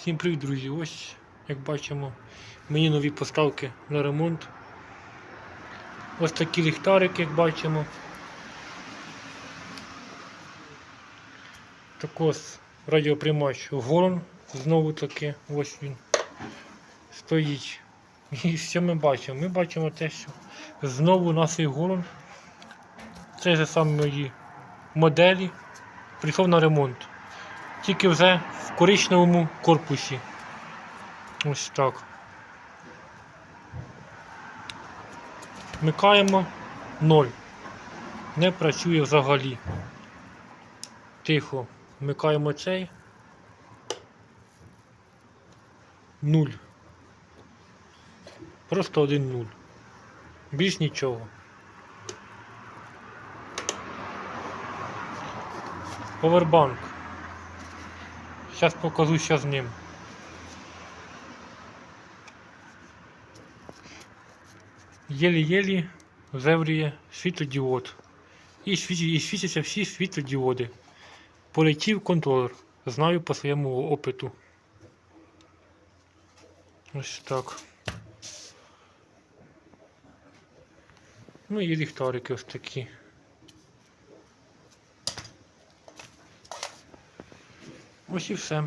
Всім привіт, друзі! Ось, як бачимо, мені нові поставки на ремонт. Ось такі ліхтарики, як бачимо. Також радіоприймач Горон. Знову таки, ось він стоїть. І що ми бачимо? Ми бачимо те, що знову наш Горон. Це ж самої моделі прийшов на ремонт. Тільки вже в коричневому корпусі. Ось так. Вмикаємо 0. Не працює взагалі. Тихо. Вмикаємо цей. 0. Просто один 0. Більш нічого. Повербанк. Зараз покажу, що з ним. Єлі-єлі зевріє світлодіод. І, світяться всі світлодіоди. Полетів контролер. Знаю по своєму опиту. Ось так. Ну і ліхтарики ось такі. Ось і все.